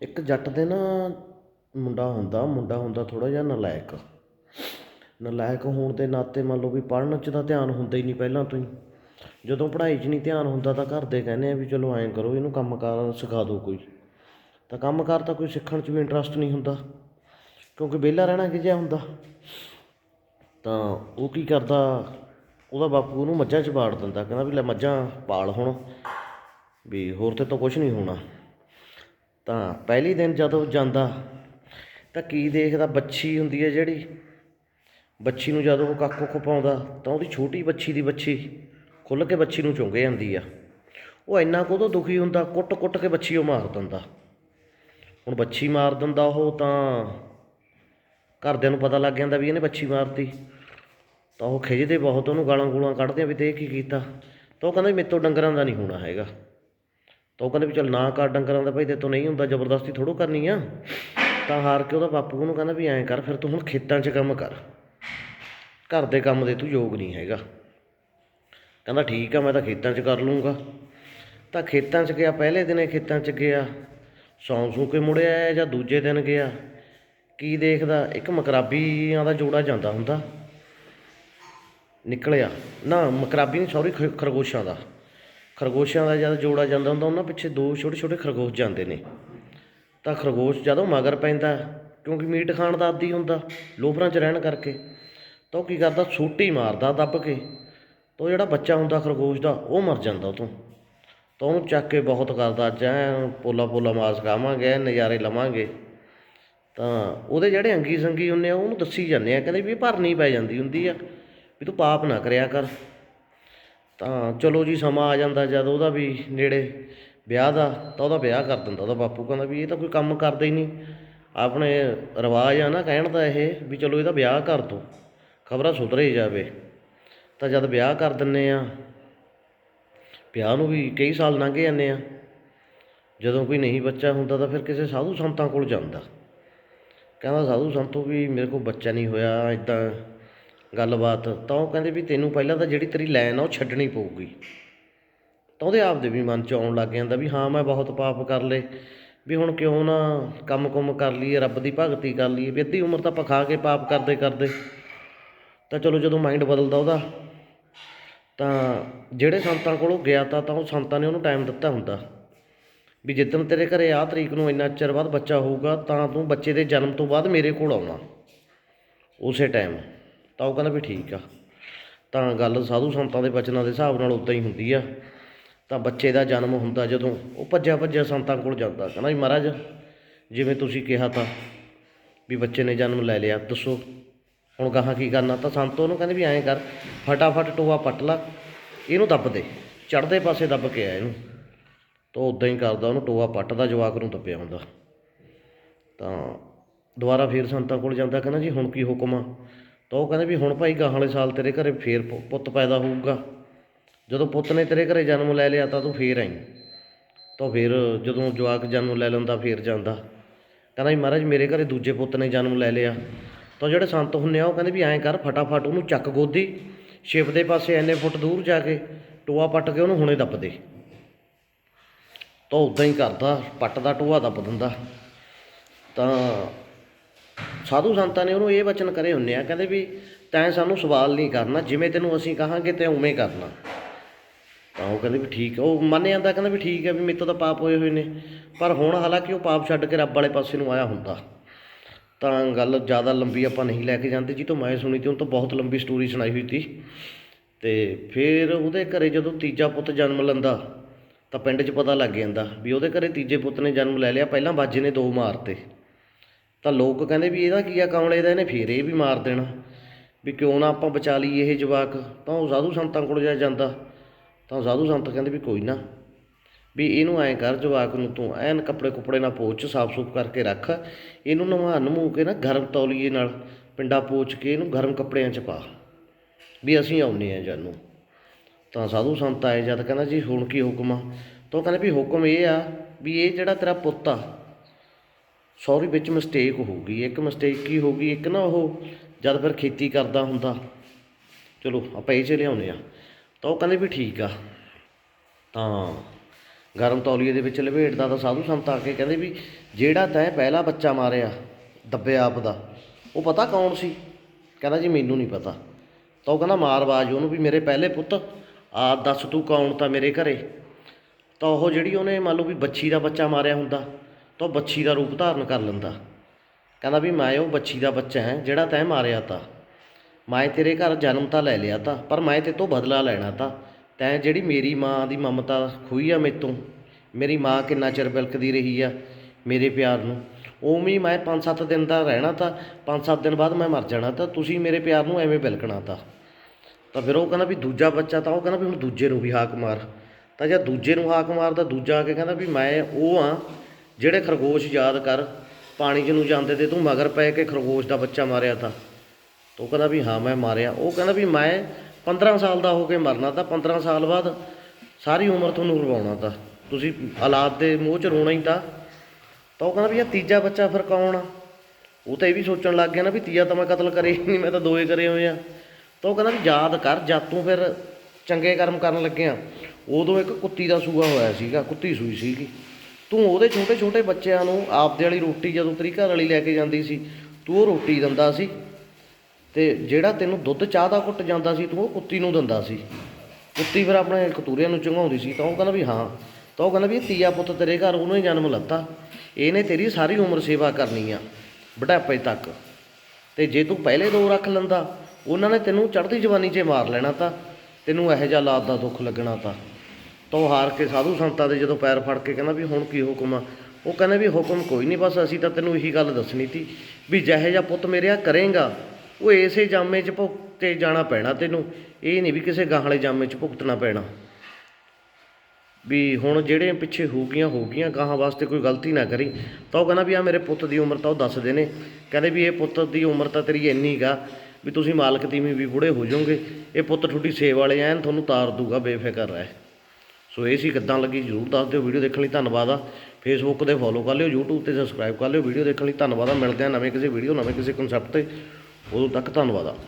ਇੱਕ ਜੱਟ ਦੇ ਨਾ ਮੁੰਡਾ ਹੁੰਦਾ ਮੁੰਡਾ ਹੁੰਦਾ ਥੋੜ੍ਹਾ ਜਿਹਾ ਨਲਾਇਕ। ਨਲਾਇਕ ਹੋਣ ਦੇ ਨਾਤੇ ਮੰਨ ਲਓ ਵੀ ਪੜ੍ਹਨ 'ਚ ਤਾਂ ਧਿਆਨ ਹੁੰਦਾ ਹੀ ਨਹੀਂ ਪਹਿਲਾਂ ਤੋਂ ਹੀ। ਜਦੋਂ ਪੜ੍ਹਾਈ 'ਚ ਨਹੀਂ ਧਿਆਨ ਹੁੰਦਾ ਤਾਂ ਘਰ ਦੇ ਕਹਿੰਦੇ ਆ ਵੀ ਚਲੋ ਐਂ ਕਰੋ, ਇਹਨੂੰ ਕੰਮ ਕਾਰ ਸਿਖਾ ਦਿਓ ਕੋਈ। ਤਾਂ ਕੰਮ ਕਾਰ ਤਾਂ ਕੋਈ ਸਿੱਖਣ 'ਚ ਵੀ ਇੰਟਰਸਟ ਨਹੀਂ ਹੁੰਦਾ, ਕਿਉਂਕਿ ਵਿਹਲਾ ਰਹਿਣਾ ਕਿ ਜਿਹਾ ਹੁੰਦਾ। ਤਾਂ ਉਹ ਕੀ ਕਰਦਾ, ਉਹਦਾ ਬਾਪੂ ਉਹਨੂੰ ਮੱਝਾਂ 'ਚ ਬਾੜ ਦਿੰਦਾ, ਕਹਿੰਦਾ ਵੀ ਲੈ ਮੱਝਾਂ ਪਾਲ ਹੁਣ, ਵੀ ਹੋਰ ਤੇ ਤਾਂ ਕੁਝ ਨਹੀਂ ਹੋਣਾ। ਤਾਂ ਪਹਿਲੀ ਦਿਨ ਜਦੋਂ ਜਾਂਦਾ, ਤਾਂ ਕੀ ਦੇਖਦਾ ਬੱਛੀ ਹੁੰਦੀ ਹੈ ਜਿਹੜੀ? ਬੱਛੀ ਨੂੰ ਜਦੋਂ ਉਹ ਕੱਖ ਕੁੱਖ ਪਾਉਂਦਾ, ਤਾਂ ਉਹਦੀ ਛੋਟੀ ਬੱਛੀ ਦੀ ਬੱਛੀ ਖੁੱਲ ਕੇ ਬੱਛੀ ਨੂੰ ਚੁੰਗੇ ਜਾਂਦੀ ਆ। ਉਹ ਇੰਨਾ ਕੁ ਦੁਖੀ ਹੁੰਦਾ, ਕੁੱਟ-ਕੁੱਟ ਕੇ ਬੱਛੀ ਉਹ ਮਾਰ ਦਿੰਦਾ। ਹੁਣ ਬੱਛੀ ਮਾਰ ਦਿੰਦਾ ਉਹ ਤਾਂ ਘਰਦਿਆਂ ਨੂੰ ਪਤਾ ਲੱਗ ਜਾਂਦਾ ਵੀ ਇਹਨੇ ਬੱਛੀ ਮਾਰਤੀ। ਤਾਂ ਉਹ ਖਿੱਚਦੇ ਬਹੁਤ, ਉਹਨੂੰ ਗਾਲਾਂ ਗੂਲਾਂ ਕੱਢਦੇ ਆ ਵੀ ਤੇ ਇਹ ਕੀ ਕੀਤਾ। ਤਾਂ ਉਹ ਕਹਿੰਦਾ ਮੇਰੇ ਤੋਂ ਡੰਗਰਾਂ ਦਾ ਨਹੀਂ ਹੋਣਾ ਹੈਗਾ। ਤਾਂ ਉਹ ਕਹਿੰਦੇ ਵੀ ਚੱਲ ਨਾ ਕਰ ਡੰਗਰਾਂ ਦਾ ਭਾਈ ਤੇ ਤੋਂ ਨਹੀਂ ਹੁੰਦਾ, ਜ਼ਬਰਦਸਤੀ ਥੋੜੋ ਕਰਨੀ ਆ। ਤਾਂ ਹਾਰ ਕੇ ਉਹਦਾ ਬਾਪੂ ਉਹਨੂੰ ਕਹਿੰਦਾ ਵੀ ਐਂ ਕਰ, ਫਿਰ ਤੂੰ ਹੁਣ ਖੇਤਾਂ 'ਚ ਕੰਮ ਕਰ। ਘਰ ਦੇ ਕੰਮ ਦੇ ਤੂੰ ਯੋਗ ਨਹੀਂ ਹੈਗਾ। ਕਹਿੰਦਾ ਠੀਕ ਆ, ਮੈਂ ਤਾਂ ਖੇਤਾਂ 'ਚ ਕਰ ਲੂੰਗਾ। ਤਾਂ ਖੇਤਾਂ 'ਚ ਗਿਆ, ਪਹਿਲੇ ਦਿਨੇ ਖੇਤਾਂ 'ਚ ਗਿਆ। ਸੌਂ ਸੂ ਕੇ ਮੁੜਿਆ ਆਇਆ ਜਾਂ ਦੂਜੇ ਦਿਨ ਗਿਆ। ਕੀ ਦੇਖਦਾ? ਇੱਕ ਮਕਰਾਬੀਆਂ ਦਾ ਜੋੜਾ ਜਾਂਦਾ ਹੁੰਦਾ। ਨਿਕਲਿਆ। ਨਾ, ਮਕਰਾਬੀ ਨਹੀਂ ਸੌਰੀ ਖਰਗੋਸ਼ਾਂ ਦਾ। ਖਰਗੋਸ਼ਾਂ ਦਾ ਜਦ ਜੋੜਾ ਜਾਂਦਾ ਹੁੰਦਾ, ਉਹਨਾਂ ਪਿੱਛੇ ਦੋ ਛੋਟੇ ਛੋਟੇ ਖਰਗੋਸ਼ ਜਾਂਦੇ ਨੇ। ਤਾਂ ਖਰਗੋਸ਼ ਜਦੋਂ ਮਗਰ ਪੈਂਦਾ ਕਿਉਂਕਿ ਮੀਟ ਖਾਣ ਦਾ ਆਦੀ ਹੁੰਦਾ ਲੋਫਰਾਂ 'ਚ ਰਹਿਣ ਕਰਕੇ। ਤਾਂ ਉਹ ਕੀ ਕਰਦਾ, ਸੂਟੀ ਮਾਰਦਾ ਦੱਬ ਕੇ, ਤਾਂ ਉਹ ਜਿਹੜਾ ਬੱਚਾ ਹੁੰਦਾ ਖਰਗੋਸ਼ ਦਾ, ਉਹ ਮਰ ਜਾਂਦਾ ਉਹ ਤੋਂ। ਤਾਂ ਉਹਨੂੰ ਚੱਕ ਕੇ ਬਹੁਤ ਕਰਦਾ, ਅੱਜ ਪੋਲਾ ਪੋਲਾ ਮਾਸ ਖਾਵਾਂਗੇ ਨਜ਼ਾਰੇ ਲਵਾਂਗੇ। ਤਾਂ ਉਹਦੇ ਜਿਹੜੇ ਅੰਗੀ ਸੰਗੀ ਹੁੰਦੇ ਆ, ਉਹਨੂੰ ਦੱਸੀ ਜਾਂਦੇ ਆ, ਕਹਿੰਦੇ ਵੀ ਇਹ ਭਰਨੀ ਪੈ ਜਾਂਦੀ ਹੁੰਦੀ ਆ, ਵੀ ਤੂੰ ਪਾਪ ਨਾ ਕਰਿਆ ਕਰ। ਤਾਂ ਚਲੋ ਜੀ ਸਮਾਂ ਆ ਜਾਂਦਾ ਜਦ ਉਹਦਾ ਵੀ ਨੇੜੇ ਵਿਆਹ ਦਾ, ਤਾਂ ਉਹਦਾ ਵਿਆਹ ਕਰ ਦਿੰਦਾ, ਉਹਦਾ ਬਾਪੂ ਕਹਿੰਦਾ ਵੀ ਇਹ ਤਾਂ ਕੋਈ ਕੰਮ ਕਰਦਾ ਹੀ ਨਹੀਂ। ਆਪਣੇ ਰਿਵਾਜ ਆ ਨਾ ਕਹਿਣ ਦਾ ਇਹ ਵੀ ਚਲੋ ਇਹਦਾ ਵਿਆਹ ਕਰ ਦੋ, ਖਬਰਾਂ ਸੁਧਰੇ ਜਾਵੇ। ਤਾਂ ਜਦ ਵਿਆਹ ਕਰ ਦਿੰਨੇ ਆ, ਵਿਆਹ ਨੂੰ ਵੀ ਕਈ ਸਾਲ ਲੰਘ ਜਾਂਦੇ ਆ। ਜਦੋਂ ਕੋਈ ਨਹੀਂ ਬੱਚਾ ਹੁੰਦਾ ਤਾਂ ਫਿਰ ਕਿਸੇ ਸਾਧੂ ਸੰਤਾਂ ਕੋਲ ਜਾਂਦਾ। ਕਹਿੰਦਾ ਸਾਧੂ ਸੰਤੋ ਵੀ ਮੇਰੇ ਕੋਲ ਬੱਚਾ ਨਹੀਂ ਹੋਇਆ ਇਦਾਂ ਗੱਲਬਾਤ, ਤਾਂ ਉਹ ਕਹਿੰਦੇ ਵੀ ਤੈਨੂੰ ਪਹਿਲਾਂ ਤਾਂ ਜਿਹੜੀ ਤੇਰੀ ਲਾਈਨ ਆ ਉਹ ਛੱਡਣੀ ਪਊਗੀ। ਤਾਂ ਉਹਦੇ ਆਪ ਦੇ ਵੀ ਮਨ 'ਚ ਆਉਣ ਲੱਗ ਜਾਂਦਾ ਵੀ ਹਾਂ, ਮੈਂ ਬਹੁਤ ਪਾਪ ਕਰ ਲਏ, ਵੀ ਹੁਣ ਕਿਉਂ ਨਾ ਕੰਮ ਕੁਮ ਕਰ ਲਈਏ, ਰੱਬ ਦੀ ਭਗਤੀ ਕਰ ਲਈਏ, ਵੀ ਅੱਧੀ ਉਮਰ ਤਾਂ ਆਪਾਂ ਖਾ ਕੇ ਪਾਪ ਕਰਦੇ ਕਰਦੇ। ਤਾਂ ਚਲੋ ਜਦੋਂ ਮਾਈਂਡ ਬਦਲਦਾ ਉਹਦਾ, ਤਾਂ ਜਿਹੜੇ ਸੰਤਾਂ ਕੋਲੋਂ ਗਿਆ ਤਾਂ ਤਾਂ ਉਹ ਸੰਤਾਂ ਨੇ ਉਹਨੂੰ ਟਾਈਮ ਦਿੱਤਾ ਹੁੰਦਾ। ਵੀ ਜਿੱਦਣ ਤੇਰੇ ਘਰੇ ਆਹ ਤਰੀਕ ਨੂੰ ਇੰਨਾ ਚਿਰ ਬਾਅਦ ਬੱਚਾ ਹੋਊਗਾ, ਤਾਂ ਤੂੰ ਬੱਚੇ ਦੇ ਜਨਮ ਤੋਂ ਬਾਅਦ ਮੇਰੇ ਕੋਲ ਆਉਣਾ, ਉਸੇ ਟਾਈਮ ਤਾਂ ਉਹ ਕਹਿੰਦਾ ਵੀ ਠੀਕ ਆ। ਤਾਂ ਗੱਲ ਸਾਧੂ ਸੰਤਾਂ ਦੇ ਬਚਨਾਂ ਦੇ ਹਿਸਾਬ ਨਾਲ ਉਦਾਂ ਹੀ ਹੁੰਦੀ ਆ। ਤਾਂ ਬੱਚੇ ਦਾ ਜਨਮ ਹੁੰਦਾ ਜਦੋਂ ਉਹ ਭੱਜਿਆ ਭੱਜਿਆ ਸੰਤਾਂ ਕੋਲ ਜਾਂਦਾ। ਕਹਿੰਦਾ ਵੀ ਮਹਾਰਾਜ, ਜਿਵੇਂ ਤੁਸੀਂ ਕਿਹਾ ਤਾਂ ਵੀ ਬੱਚੇ ਨੇ ਜਨਮ ਲੈ ਲਿਆ, ਦੱਸੋ। ਹੁਣ ਗਾਹਾਂ ਕੀ ਕਰਨਾ? ਤਾਂ ਸੰਤ ਉਹਨੂੰ ਕਹਿੰਦੇ ਵੀ ਐਂ ਕਰ, ਫਟਾਫਟ ਟੋਆ ਪੱਟ ਲਾ, ਇਹਨੂੰ ਦੱਬ ਦੇ। ਚੜ੍ਹਦੇ ਪਾਸੇ ਦੱਬ ਕੇ ਆ ਇਹਨੂੰ। ਤਾਂ ਉਦਾਂ ਹੀ ਕਰਦਾ ਉਹਨੂੰ ਟੋਆ ਪੱਟਦਾ, ਜਵਾਕ ਨੂੰ ਦੱਬਿਆ ਹੁੰਦਾ। ਤਾਂ ਦੁਬਾਰਾ ਫੇਰ ਸੰਤਾਂ ਕੋਲ ਜਾਂਦਾ। ਕਹਿੰਦਾ ਜੀ ਹੁਣ ਕੀ ਹੁਕਮ ਆ? ਤਾਂ ਉਹ ਕਹਿੰਦੇ ਵੀ ਹੁਣ ਭਾਈ ਗਾਹਾਂ ਵਾਲੇ ਸਾਲ ਤੇਰੇ ਘਰੇ ਫੇਰ ਪੁ- ਪੁੱਤ ਪੈਦਾ ਹੋਊਗਾ। ਜਦੋਂ ਪੁੱਤ ਨੇ ਤੇਰੇ ਘਰੇ ਜਨਮ ਲੈ ਲਿਆ ਤਾਂ ਤੂੰ ਫੇਰ ਆਈ। ਤਾਂ ਫਿਰ ਜਦੋਂ ਜਵਾਕ ਜਨਮ ਲੈ ਲੈਂਦਾ, ਫੇਰ ਜਾਂਦਾ। ਕਹਿੰਦਾ ਵੀ ਮਹਾਰਾਜ ਮੇਰੇ ਘਰੇ ਦੂਜੇ ਪੁੱਤ ਨੇ ਜਨਮ ਲੈ ਲਿਆ। ਤਾਂ ਜਿਹੜੇ ਸੰਤ ਹੁੰਦੇ ਆ, ਉਹ ਕਹਿੰਦੇ ਵੀ ਐਂ ਕਰ, ਫਟਾਫਟ ਉਹਨੂੰ ਚੱਕ ਗੋਦੀ ਸ਼ਿਵ ਦੇ ਪਾਸੇ ਐਨੇ ਫੁੱਟ ਦੂਰ ਜਾ ਕੇ ਟੋਆ ਪੱਟ ਕੇ ਉਹਨੂੰ ਹੁਣੇ ਦੱਬ ਦੇ। ਤਾਂ ਉਦਾਂ ਹੀ ਕਰਦਾ ਪੱਟਦਾ ਟੋਆ ਦੱਬ ਦਿੰਦਾ। ਤਾਂ ਸਾਧੂ ਸੰਤਾਂ ਨੇ ਉਹਨੂੰ ਇਹ ਵਚਨ ਕਰੇ ਹੁੰਨੇ ਆ, ਕਹਿੰਦੇ ਵੀ ਤੈਂ ਸਾਨੂੰ ਸਵਾਲ ਨਹੀਂ ਕਰਨਾ, ਜਿਵੇਂ ਤੈਨੂੰ ਅਸੀਂ ਕਹਾਂਗੇ ਤੇ ਉਵੇਂ ਕਰਨਾ। ਤਾਂ ਉਹ ਕਹਿੰਦੇ ਵੀ ਠੀਕ ਉਹ ਮੰਨ ਜਾਂਦਾ ਕਹਿੰਦਾ ਵੀ ਠੀਕ ਹੈ ਵੀ ਮੇਰੇ ਤੋਂ ਤਾਂ ਪਾਪ ਹੋਏ ਹੋਏ ਨੇ, ਪਰ ਹੁਣ ਹਾਲਾਂਕਿ ਉਹ ਪਾਪ ਛੱਡ ਕੇ ਰੱਬ ਵਾਲੇ ਪਾਸੇ ਨੂੰ ਆਇਆ ਹੁੰਦਾ। ਤਾਂ ਗੱਲ ਜ਼ਿਆਦਾ ਲੰਬੀ ਆਪਾਂ ਨਹੀਂ ਲੈ ਕੇ ਜਾਂਦੇ, ਜੀ ਤੋਂ ਮੈਂ ਸੁਣੀ ਤੇ ਉਹ ਤੋਂ ਬਹੁਤ ਲੰਬੀ ਸਟੋਰੀ ਸੁਣਾਈ ਹੋਈ ਸੀ ਤੇ ਫਿਰ ਉਹਦੇ ਘਰੇ ਜਦੋਂ ਤੀਜਾ ਪੁੱਤ ਜਨਮ ਲੈਂਦਾ, ਤਾਂ ਪਿੰਡ 'ਚ ਪਤਾ ਲੱਗ ਜਾਂਦਾ ਵੀ ਉਹਦੇ ਘਰੇ ਤੀਜੇ ਪੁੱਤ ਨੇ ਜਨਮ ਲੈ ਲਿਆ, ਪਹਿਲਾਂ ਬਾਜੇ ਨੇ ਦੋ ਮਾਰਤੇ। ਤਾਂ ਲੋਕ ਕਹਿੰਦੇ ਵੀ ਇਹਦਾ ਕੀ ਆ, ਕਮਲੇ ਦਾ ਇਹਨੇ ਫੇਰ ਇਹ ਵੀ ਮਾਰ ਦੇਣਾ। ਵੀ ਕਿਉਂ ਨਾ ਆਪਾਂ ਬਚਾ ਲਈਏ ਇਹ ਜਵਾਕ, ਤਾਂ ਉਹ ਸਾਧੂ ਸੰਤਾਂ ਕੋਲ ਜਾ ਜਾਂਦਾ। ਤਾਂ ਸਾਧੂ ਸੰਤ ਕਹਿੰਦੇ ਵੀ ਕੋਈ ਨਾ, ਵੀ ਇਹਨੂੰ ਐਂ ਕਰ ਜਵਾਕ ਨੂੰ ਤੂੰ ਐਨ ਕੱਪੜੇ ਕੁਪੜੇ ਨਾਲ ਪੋਚ, ਸਾਫ਼ ਸੂਫ਼ ਕਰਕੇ ਰੱਖ। ਇਹਨੂੰ ਨਵਾ ਨਮੂ ਕੇ ਨਾ ਗਰਮ ਤੌਲੀਏ ਨਾਲ, ਪਿੰਡਾ ਪੋਚ ਕੇ ਇਹਨੂੰ ਗਰਮ ਕੱਪੜਿਆਂ 'ਚ ਪਾ। ਵੀ ਅਸੀਂ ਆਉਨੇ ਆ ਜਾਨੂੰ। ਤਾਂ ਸਾਧੂ ਸੰਤ ਆਏ ਜਦ ਕਹਿੰਦਾ ਜੀ ਹੁਣ ਕੀ ਹੁਕਮ ਆ? ਤਾਂ ਉਹ ਕਹਿੰਦੇ ਵੀ ਹੁਕਮ ਇਹ ਆ ਵੀ ਇਹ ਜਿਹੜਾ ਤੇਰਾ ਪੁੱਤ ਆ ਸੌਰੀ ਵਿੱਚ ਮਿਸਟੇਕ ਹੋ ਗਈ, ਇੱਕ ਮਿਸਟੇਕ ਕੀ ਹੋ ਗਈ, ਇੱਕ ਨਾ ਉਹ ਜਦ ਫਿਰ ਖੇਤੀ ਕਰਦਾ ਹੁੰਦਾ। ਚਲੋ, ਆਪਾਂ ਇਹ ਚ ਲਿਆਉਂਦੇ ਆ ਤਾਂ ਉਹ ਕਹਿੰਦੇ ਵੀ ਠੀਕ ਆ। ਤਾਂ ਗਰਮ ਤੌਲੀਏ ਦੇ ਵਿੱਚ ਲਪੇਟਦਾ ਤਾਂ ਸਾਧੂ ਸੰਤ ਆ ਕੇ ਕਹਿੰਦੇ ਵੀ ਜਿਹੜਾ ਤੈਂ ਪਹਿਲਾ ਬੱਚਾ ਮਾਰਿਆ ਦੱਬੇ ਆਪ ਦਾ, ਉਹ ਪਤਾ ਕੌਣ ਸੀ? ਕਹਿੰਦਾ ਜੀ ਮੈਨੂੰ ਨਹੀਂ ਪਤਾ। ਤਾਂ ਉਹ ਕਹਿੰਦਾ ਮਾਰ ਬਾਜ ਉਹਨੂੰ ਵੀ ਮੇਰੇ ਪਹਿਲੇ ਪੁੱਤ ਆ ਦੱਸ ਤੂੰ ਕੌਣ ਤਾਂ ਮੇਰੇ ਘਰੇ? ਤਾਂ ਉਹ ਜਿਹੜੀ ਉਹਨੇ ਮੰਨ ਲਓ ਵੀ ਬੱਚੀ ਦਾ ਬੱਚਾ ਮਾਰਿਆ ਹੁੰਦਾ ਤਾਂ ਉਹ ਬੱਛੀ ਦਾ ਰੂਪ ਧਾਰਨ ਕਰ ਲੈਂਦਾ। ਕਹਿੰਦਾ ਵੀ ਮੈਂ ਉਹ ਬੱਛੀ ਦਾ ਬੱਚਾ ਹੈ, ਜਿਹੜਾ ਤੈਂ ਮਾਰਿਆ ਤਾ। ਮੈਂ ਤੇਰੇ ਘਰ ਜਨਮ ਤਾਂ ਲੈ ਲਿਆ ਤਾ, ਪਰ ਮੈਂ ਤੇ ਤੋਂ ਬਦਲਾ ਲੈਣਾ ਤਾ। ਤੈਂ ਜਿਹੜੀ ਮੇਰੀ ਮਾਂ ਦੀ ਮਮਤਾ ਖੋਈ ਆ ਮੇਤੋਂ ਮੇਰੀ ਮਾਂ ਕਿੰਨਾ ਚਿਰ ਬਿਲਕਦੀ ਰਹੀ ਆ ਮੇਰੇ ਪਿਆਰ ਨੂੰ। ਉਵੇਂ ਮੈਂ 5-7 ਦਿਨ ਦਾ ਰਹਿਣਾ ਤਾਂ 5-7 ਦਿਨ ਬਾਅਦ ਮੈਂ ਮਰ ਜਾਣਾ ਤਾਂ, ਤੁਸੀਂ ਮੇਰੇ ਪਿਆਰ ਨੂੰ ਐਵੇਂ ਬਿਲਕਣਾ ਤਾ। ਤਾਂ ਫਿਰ ਉਹ ਕਹਿੰਦਾ ਵੀ ਦੂਜਾ ਬੱਚਾ ਤਾਂ ਉਹ ਕਹਿੰਦਾ ਵੀ ਹੁਣ ਦੂਜੇ ਨੂੰ ਵੀ ਹਾਕ ਮਾਰ। ਤਾਂ ਜੇ ਦੂਜੇ ਨੂੰ ਹਾਕ ਮਾਰਦਾ ਦੂਜਾ ਆ ਕੇ ਕਹਿੰਦਾ ਵੀ ਮੈਂ ਉਹ ਆ ਜਿਹੜੇ ਖਰਗੋਸ਼ ਯਾਦ ਕਰ, ਪਾਣੀ ਜਿਹਨੂੰ ਜਾਂਦੇ ਤੇ ਤੂੰ ਮਗਰ ਪੈ ਕੇ ਖਰਗੋਸ਼ ਦਾ ਬੱਚਾ ਮਾਰਿਆ ਤਾਂ। ਉਹ ਕਹਿੰਦਾ ਵੀ ਹਾਂ, ਮੈਂ ਮਾਰਿਆ। ਉਹ ਕਹਿੰਦਾ ਵੀ ਮੈਂ 15 ਸਾਲ ਦਾ ਹੋ ਕੇ ਮਰਨਾ ਤਾਂ 15 ਸਾਲ ਬਾਅਦ ਸਾਰੀ ਉਮਰ ਤੁਹਾਨੂੰ ਰਵਾਉਣਾ ਤਾਂ। ਤੁਸੀਂ ਹਾਲਾਤ ਦੇ ਮੂੰਹ 'ਚ ਰੋਣਾ ਹੀ ਤਾਂ। ਤਾਂ ਉਹ ਕਹਿੰਦਾ ਵੀ ਇਹ ਤੀਜਾ ਬੱਚਾ ਫਿਰ ਕੌਣ ਆ? ਉਹ ਤਾਂ ਇਹ ਵੀ ਸੋਚਣ ਲੱਗ ਗਿਆ ਨਾ ਵੀ ਤੀਆ ਤਾਂ ਮੈਂ ਕਤਲ ਕਰੇ ਨਹੀਂ, ਮੈਂ ਤਾਂ ਦੋਏ ਕਰੇ ਹੋਏ ਆ। ਤਾਂ ਉਹ ਕਹਿੰਦਾ ਵੀ ਯਾਦ ਕਰ, ਜਦ ਤੂੰ ਫਿਰ ਚੰਗੇ ਕਰਮ ਕਰਨ ਲੱਗਿਆ, ਉਦੋਂ ਇੱਕ ਕੁੱਤੀ ਦਾ ਸੂਆ ਹੋਇਆ ਸੀਗਾ, ਕੁੱਤੀ ਸੂਈ ਸੀਗੀ। ਤੂੰ ਉਹਦੇ ਛੋਟੇ ਛੋਟੇ ਬੱਚਿਆਂ ਨੂੰ ਆਪਦੇ ਵਾਲੀ ਰੋਟੀ ਜਦੋਂ ਤੇਰੀ ਘਰ ਵਾਲੀ ਲੈ ਕੇ ਜਾਂਦੀ ਸੀ, ਤੂੰ ਉਹ ਰੋਟੀ ਦਿੰਦਾ ਸੀ ਤੇ ਜਿਹੜਾ ਤੈਨੂੰ ਦੁੱਧ ਚਾਹ ਦਾ ਘੁੱਟ ਜਾਂਦਾ ਸੀ, ਤੂੰ ਉਹ ਕੁੱਤੀ ਨੂੰ ਦਿੰਦਾ ਸੀ। ਕੁੱਤੀ ਫਿਰ ਆਪਣੇ ਕਤੂਰਿਆਂ ਨੂੰ ਚੰਗਾਉਂਦੀ ਸੀ, ਤਾਂ ਉਹ ਕਹਿੰਦਾ ਵੀ ਹਾਂ, ਤਾਂ ਉਹ ਕਹਿੰਦਾ ਵੀ ਤੀਆ ਪੁੱਤ ਤੇਰੇ ਘਰ ਉਹਨੂੰ ਹੀ ਜਨਮ ਲੱਤਾ, ਇਹਨੇ ਤੇਰੀ ਸਾਰੀ ਉਮਰ ਸੇਵਾ ਕਰਨੀ ਆ, ਬੁਢਾਪੇ ਤੱਕ। ਤੇ ਜੇ ਤੂੰ ਪਹਿਲੇ ਦੋ ਰੱਖ ਲੈਂਦਾ, ਉਹਨਾਂ ਨੇ ਤੈਨੂੰ ਚੜ੍ਹਦੀ ਜਵਾਨੀ 'ਚ ਮਾਰ ਲੈਣਾ ਤਾਂ, ਤੈਨੂੰ ਇਹੋ ਜਿਹਾ ਲਾਤ ਦਾ ਦੁੱਖ ਲੱਗਣਾ ਤਾਂ। ਤਾਂ ਉਹ ਹਾਰ ਕੇ ਸਾਧੂ ਸੰਤਾਂ ਦੇ ਜਦੋਂ ਪੈਰ ਫੜ ਕੇ ਕਹਿੰਦਾ ਵੀ ਹੁਣ ਕੀ ਹੁਕਮ ਆ, ਉਹ ਕਹਿੰਦੇ ਵੀ ਹੁਕਮ ਕੋਈ ਨਹੀਂ, ਬਸ ਅਸੀਂ ਤਾਂ ਤੈਨੂੰ ਇਹੀ ਗੱਲ ਦੱਸਣੀ ਤੀ ਵੀ ਜਿਹੇ ਜਿਹਾ ਪੁੱਤ ਮੇਰੇ ਆ ਕਰੇਗਾ, ਉਹ ਇਸੇ ਜਾਮੇ 'ਚ ਭੁਗਤੇ ਜਾਣਾ ਪੈਣਾ ਤੈਨੂੰ। ਇਹ ਨਹੀਂ ਵੀ ਕਿਸੇ ਗਾਹ ਵਾਲੇ ਜਾਮੇ 'ਚ ਭੁਗਤਣਾ ਪੈਣਾ। ਵੀ ਹੁਣ ਜਿਹੜੇ ਪਿੱਛੇ ਹੋ ਗਈਆਂ ਹੋ ਗਈਆਂ ਗਾਹਾਂ ਵਾਸਤੇ ਕੋਈ ਗਲਤੀ ਨਾ ਕਰੀ। ਤਾਂ ਉਹ ਕਹਿੰਦਾ ਵੀ ਆ ਮੇਰੇ ਪੁੱਤ ਦੀ ਉਮਰ ਤਾਂ ਉਹ ਦੱਸਦੇ ਨੇ। ਕਹਿੰਦੇ ਵੀ ਇਹ ਪੁੱਤ ਦੀ ਉਮਰ ਤਾਂ ਤੇਰੀ ਇੰਨੀ ਗਾ ਵੀ ਤੁਸੀਂ ਮਾਲਕ ਤੀਵੀਂ ਵੀ ਬੁੜੇ ਹੋ ਜਾਓਗੇ। ਇਹ ਪੁੱਤ ਤੁਹਾਡੀ ਸੇਵ ਵਾਲੇ ਐਨ ਤੁਹਾਨੂੰ ਤਾਰ ਦੂਗਾ ਬੇਫਿਕਰ ਰਹਿ। ਸੋ ਇਹ ਸੀ ਕਿੱਦਾਂ ਲੱਗੀ, ਜਰੂਰ ਦੱਸ ਦਿਓ, ਵੀਡੀਓ ਦੇਖਣ ਲਈ ਧੰਨਵਾਦ ਆ। ਫੇਸਬੁੱਕ ਤੇ ਫੋਲੋ ਕਰ ਲਿਓ, YouTube ਤੇ ਸਬਸਕ੍ਰਾਈਬ ਕਰ ਲਿਓ, ਵੀਡੀਓ ਦੇਖਣ ਲਈ ਧੰਨਵਾਦ ਆ। ਮਿਲਦੇ ਆ ਨਵੇਂ ਕਿਸੇ ਵੀਡੀਓ ਨਵੇਂ ਕਿਸੇ ਕਨਸੈਪਟ ਤੇ। ਉਦੋਂ ਤੱਕ ਧੰਨਵਾਦ ਆ।